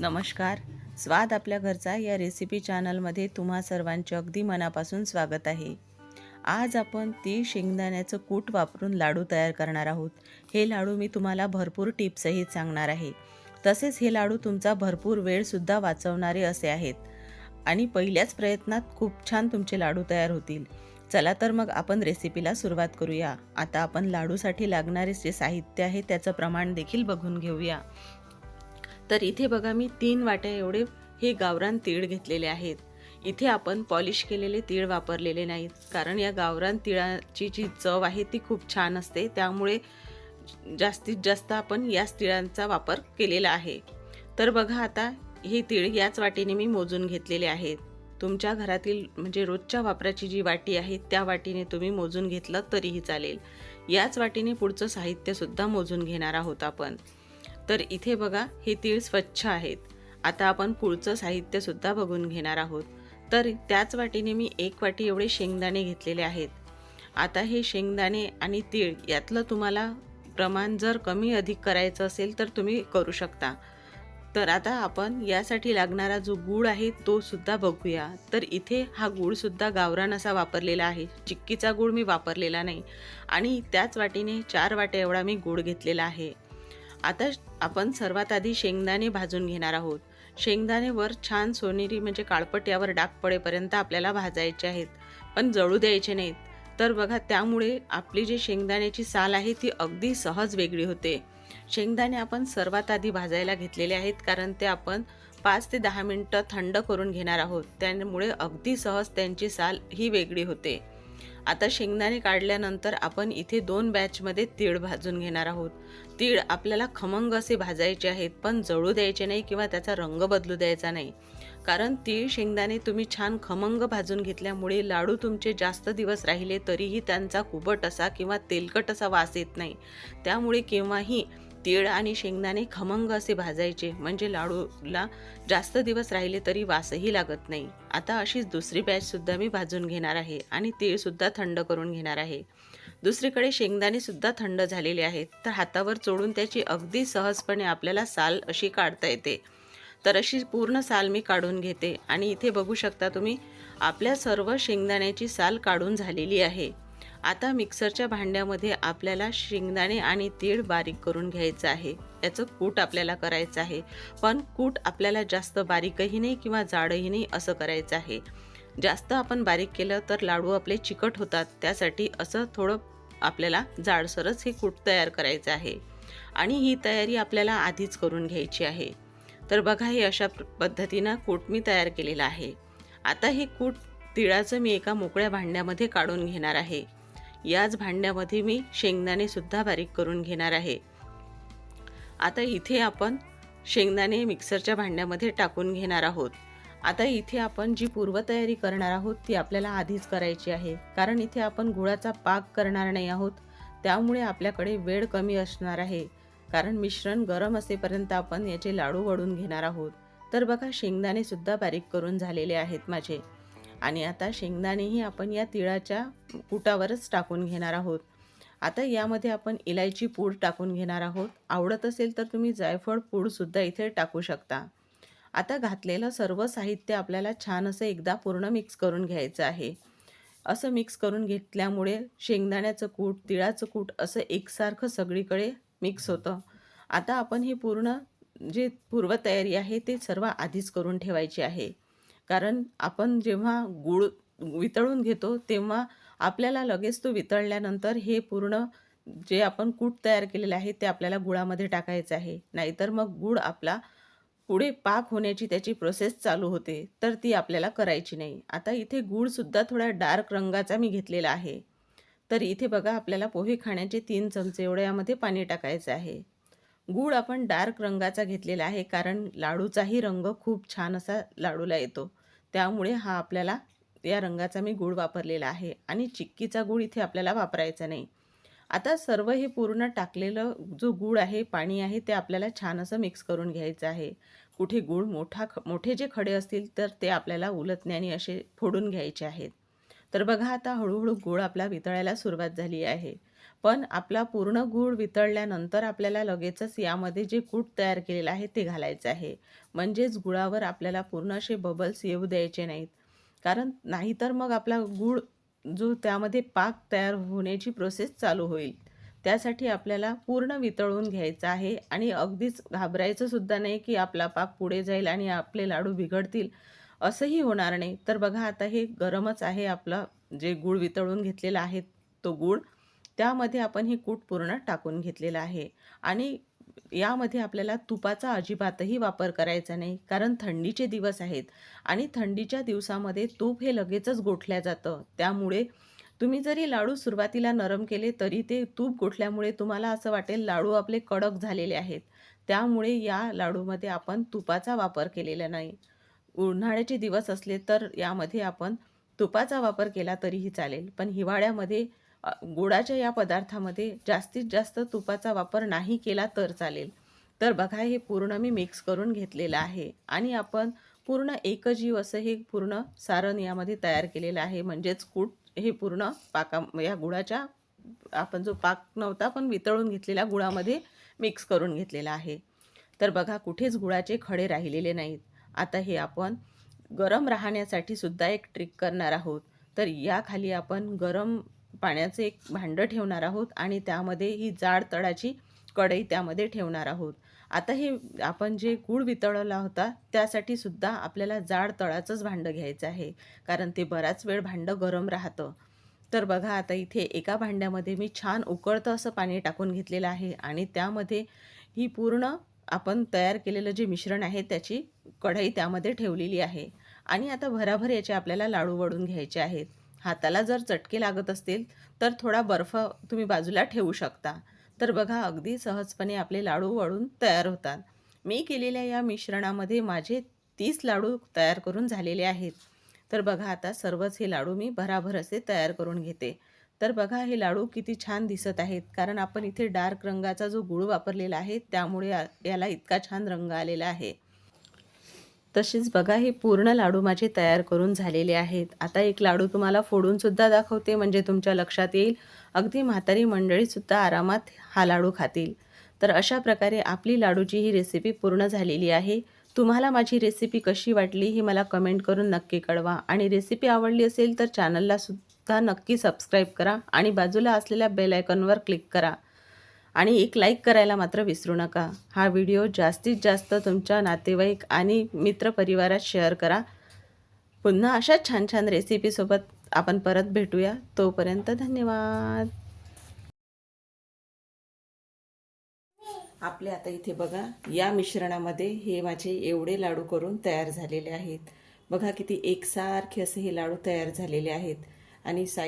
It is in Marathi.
नमस्कार. स्वाद आपल्या घरचा या रेसिपी चॅनलमध्ये तुम्हा सर्वांचे अगदी मनापासून स्वागत आहे. आज आपण ती शेंगदाण्याचं कूट वापरून लाडू तयार करणार आहोत. हे लाडू मी तुम्हाला भरपूर टिप्सही सांगणार आहे. तसेच हे लाडू तुमचा भरपूर वेळसुद्धा वाचवणारे असे आहेत. आणि पहिल्याच प्रयत्नात खूप छान तुमचे लाडू तयार होतील. चला तर मग आपण रेसिपीला सुरुवात करूया. आता आपण लाडूसाठी लागणारे जे साहित्य आहे त्याचं प्रमाण देखील बघून घेऊया. तर इथे बघा मी तीन वाट्या एवढे हे गावरान तीळ घेतलेले आहेत. इथे आपण पॉलिश केलेले तीळ वापरलेले नाहीत कारण या गावरान तिळाची जी चव आहे ती खूप छान असते. त्यामुळे जास्तीत जास्त आपण याच तिळांचा वापर केलेला आहे. तर बघा आता हे तीळ याच वाटीने मी मोजून घेतलेले आहेत. तुमच्या घरातील म्हणजे रोजच्या वापराची जी वाटी आहे त्या वाटीने तुम्ही मोजून घेतलं तरीही चालेल. याच वाटीने पुढचं साहित्यसुद्धा मोजून घेणार आहोत आपण. तर इथे बघा हे तीळ स्वच्छ आहेत. आता आपण पुढचं साहित्यसुद्धा बघून घेणार आहोत. तर त्याच वाटीने मी एक वाटी एवढे शेंगदाणे घेतलेले आहेत. आता हे शेंगदाणे आणि तीळ यातलं तुम्हाला प्रमाण जर कमी अधिक करायचं असेल तर तुम्ही करू शकता. तर आता आपण यासाठी लागणारा जो गूळ आहे तो सुद्धा बघूया. तर इथे हा गूळसुद्धा गावरान असा वापरलेला आहे. चिक्कीचा गूळ मी वापरलेला नाही. आणि त्याच वाटीने चार वाट्या एवढा मी गूळ घेतलेला आहे. आता आपण सर्वात आधी शेंगदाणे भाजून घेणार आहोत. शेंगदाणे वर छान सोनेरी म्हणजे काळपट यावर डाग पडेपर्यंत आपल्याला भाजायचे आहेत. पण जळू द्यायचे नाहीत. तर बघा त्यामुळे आपली जी शेंगदाण्याची साल आहे ती अगदी सहज वेगळी होते. शेंगदाणे आपण सर्वात आधी भाजायला घेतलेले आहेत कारण ते आपण पाच ते दहा मिनटं थंड करून घेणार आहोत. त्यामुळे अगदी सहज त्यांची साल ही वेगळी होते. आता शेंगदाणे काढल्यानंतर आपण इथे दोन बॅचमध्ये तीळ भाजून घेणार आहोत. तीळ आपल्याला खमंग असे भाजायचे आहेत पण जळू द्यायचे नाही किंवा त्याचा रंग बदलू द्यायचा नाही. कारण तीळ शेंगदाणे तुम्ही छान खमंग भाजून घेतल्यामुळे लाडू तुमचे जास्त दिवस राहिले तरीही त्यांचा कुबट असा किंवा तेलकट असा वास येत नाही. त्यामुळे केव्हाही तीळ आणि शेंगदाणे खमंग असे भाजायचे. म्हणजे लाडूला जास्त दिवस राहिले तरी वासही लागत नाही. आता अशीच दुसरी बॅचसुद्धा मी भाजून घेणार आहे आणि तीळसुद्धा थंड करून घेणार आहे. दुसरीकडे शेंगदाणेसुद्धा थंड झालेले आहेत. तर हातावर चोळून त्याची अगदी सहजपणे आपल्याला साल अशी काढता येते. तर अशी पूर्ण साल मी काढून घेते. आणि इथे बघू शकता तुम्ही आपल्या सर्व शेंगदाण्याची साल काढून झालेली आहे. आता मिक्सरच्या भांड्यामध्ये आपल्याला शेंगदाणे आणि तीळ बारीक करून घ्यायचं आहे. याचं कूट आपल्याला करायचं आहे. पण कूट आपल्याला जास्त बारीकही नाही किंवा जाडही नाही असं करायचं आहे. जास्त आपण बारीक केलं तर लाडू आपले चिकट होतात. त्यासाठी असं थोडं आपल्याला जाडसरच हे कूट तयार करायचं आहे. आणि ही तयारी आपल्याला आधीच करून घ्यायची आहे. तर बघा हे अशा पद्धतीनं कूट मी तयार केलेलं आहे. आता हे कूट तिळाचं मी एका मोकळ्या भांड्यामध्ये काढून घेणार आहे. याच भांड्यामध्ये मी शेंगदाणेसुद्धा बारीक करून घेणार आहे. आता इथे आपण शेंगदाणे मिक्सरच्या भांड्यामध्ये टाकून घेणार आहोत. आता इथे आपण जी पूर्वतयारी करणार आहोत ती आपल्याला आधीच करायची आहे. कारण इथे आपण गुळाचा पाक करणार नाही आहोत. त्यामुळे आपल्याकडे वेळ कमी असणार आहे. कारण मिश्रण गरम असेपर्यंत आपण याचे लाडू वळून घेणार आहोत. तर बघा शेंगदाणेसुद्धा बारीक करून झालेले आहेत माझे. आणि आता शेंगदाणेही आपण या तिळाच्या कुटावरच टाकून घेणार आहोत. आता यामध्ये आपण इलायची पूड टाकून घेणार आहोत. आवडत असेल तर तुम्ही जायफळ पूडसुद्धा इथे टाकू शकता. आता घातलेलं सर्व साहित्य आपल्याला छान असं एकदा पूर्ण मिक्स करून घ्यायचं आहे. असं मिक्स करून घेतल्यामुळे शेंगदाण्याचं कूट तिळाचं कूट असं एकसारखं सगळीकडे मिक्स होतं. आता आपण ही पूर्ण जे पूर्वतयारी आहे ते सर्व आधीच करून ठेवायची आहे. कारण आपण जेव्हा गूळ वितळून घेतो तेव्हा आपल्याला लगेच तो वितळल्यानंतर हे पूर्ण जे आपण कूट तयार केलेलं आहे ते आपल्याला गुळामध्ये टाकायचं आहे. नाहीतर मग गूळ आपला पुढे पाक होण्याची त्याची प्रोसेस चालू होते तर ती आपल्याला करायची नाही. आता इथे गूळसुद्धा थोड्या डार्क रंगाचा मी घेतलेला आहे. तर इथे बघा आपल्याला पोहे खाण्याचे तीन चमचे एवढं यामध्ये पाणी टाकायचं आहे. गूळ आपण डार्क रंगाचा घेतलेला आहे कारण लाडूचाही रंग खूप छान असा लाडूला येतो. त्यामुळे हा आपल्याला या रंगाचा मी गूळ वापरलेला आहे आणि चिक्कीचा गूळ इथे आपल्याला वापरायचा नाही. आता सर्व हे पूर्ण टाकलेलं जो गूळ आहे पाणी आहे ते आपल्याला छान असं मिक्स करून घ्यायचं आहे. कुठे गूळ मोठा ख मोठे जे खडे असतील तर ते आपल्याला उलटण्याने असे फोडून घ्यायचे आहेत. तर बघा आता हळूहळू गूळ आपला वितळायला सुरुवात झाली आहे. पण आपला पूर्ण गूळ वितळल्यानंतर आपल्याला लगेचच यामध्ये जे कूट तयार केलेलं आहे ते घालायचं आहे. म्हणजेच गुळावर आपल्याला पूर्ण असे बबल्स येऊ द्यायचे नाहीत. कारण नाहीतर मग आपला गूळ जो त्यामध्ये पाक तयार होण्याची प्रोसेस चालू होईल. त्यासाठी आपल्याला पूर्ण वितळून घ्यायचं आहे आणि अगदीच घाबरायचं सुद्धा नाही की आपला पाक पुढे जाईल आणि आपले लाडू बिघडतील असंही होणार नाही. तर बघा आता हे गरमच आहे आपलं जे गूळ वितळून घेतलेला आहे तो गूळ. त्यामध्ये आपण हे कूट पूर्ण टाकून घेतलेलं आहे. आणि यामध्ये आपल्याला तुपाचा अजिबातही वापर करायचा नाही कारण थंडीचे दिवस आहेत. आणि थंडीच्या दिवसामध्ये तूप हे लगेचच गोठल्या जातं. त्यामुळे तुम्ही जरी लाडू सुरुवातीला नरम केले तरी ते तूप गोठल्यामुळे तुम्हाला असं वाटेल लाडू आपले कडक झालेले आहेत. त्यामुळे या लाडूमध्ये आपण तुपाचा वापर केलेला नाही. उन्हाळ्याचे दिवस असले तर यामध्ये आपण तुपाचा वापर केला तरीही चालेल. पण हिवाळ्यामध्ये गोडाच्या या पदार्थामध्ये जास्तीत जास्त तुपाचा वापर नाही केला तर चालेल. तर बघा हे पूर्ण मी मिक्स करून घेतलेलं आहे. आणि आपण पूर्ण एकजीव असं हे पूर्ण सारण यामध्ये तयार केलेलं आहे. म्हणजेच कूट हे पूर्ण पाका या गुळाच्या आपण जो पाक नव्हता पण वितळून घेतलेल्या गुळामध्ये मिक्स करून घेतलेला आहे. तर बघा कुठेच गुळाचे खडे राहिलेले नाहीत. आता हे आपण गरम राहण्यासाठी सुद्धा एक ट्रिक करणार आहोत. तर याखाली आपण गरम पाण्याचं एक भांडं ठेवणार आहोत आणि त्यामध्ये ही जाड तळाची कढई त्यामध्ये ठेवणार आहोत. आता हे आपण जे गूळ वितळवला होता त्यासाठी सुद्धा आपल्याला जाड तळाचंच भांडं घ्यायचं आहे कारण ते बराच वेळ भांडं गरम राहतं. तर बघा आता इथे एका भांड्यामध्ये मी छान उकळतं असं पाणी टाकून घेतलेलं आहे आणि त्यामध्ये ही पूर्ण आपण तयार केलेलं जे मिश्रण आहे त्याची कढई त्यामध्ये ठेवलेली आहे. आणि आता भराभर याचे आपल्याला लाडू वळून घ्यायचे आहेत. हाताला जर चटके लागत असतील तर थोडा बर्फ तुम्ही बाजूला ठेवू शकता. तर बघा अगदी सहजपणे आपले लाडू वळून तयार होतात. मी केलेल्या या मिश्रणामध्ये माझे तीस लाडू तयार करून झालेले आहेत. तर बघा आता सर्वच हे लाडू मी भराभर असे तयार करून घेते. तर बघा हे लाडू किती छान दिसत आहेत. कारण आपण इथे डार्क रंगाचा जो गुळ वापरलेला आहे त्यामुळे याला इतका छान रंग आलेला आहे. तशीच बघा हे पूर्ण लाडू माझे तयार करून झालेले आहेत. आता एक लाडू तुम्हाला फोडूनसुद्धा दाखवते म्हणजे तुमच्या लक्षात येईल. अगदी म्हातारी मंडळीसुद्धा आरामात हा लाडू खातील. तर अशा प्रकारे आपली लाडूची ही रेसिपी पूर्ण झालेली आहे. तुम्हाला माझी रेसिपी कशी वाटली ही मला कमेंट करून नक्की कळवा. आणि रेसिपी आवडली असेल तर चॅनलला सुद्धा नक्की सबस्क्राईब करा आणि बाजूला असलेल्या बेल आयकॉनवर क्लिक करा. आणि एक लाईक करायला मात्र विसरू नका. हा व्हिडिओ जास्तीत जास्त तुमच्या नातेवाईक आणि मित्रपरिवारात शेअर करा. पुन्हा अशाच छान छान रेसिपीसोबत आपण परत भेटूया. तोपर्यंत धन्यवाद. आपले आता इथे बघा या मिश्रणामध्ये हे माझे एवढे लाडू करून तयार झालेले आहेत. बघा किती एकसारखे असे हे लाडू तयार झालेले आहेत. आणि साई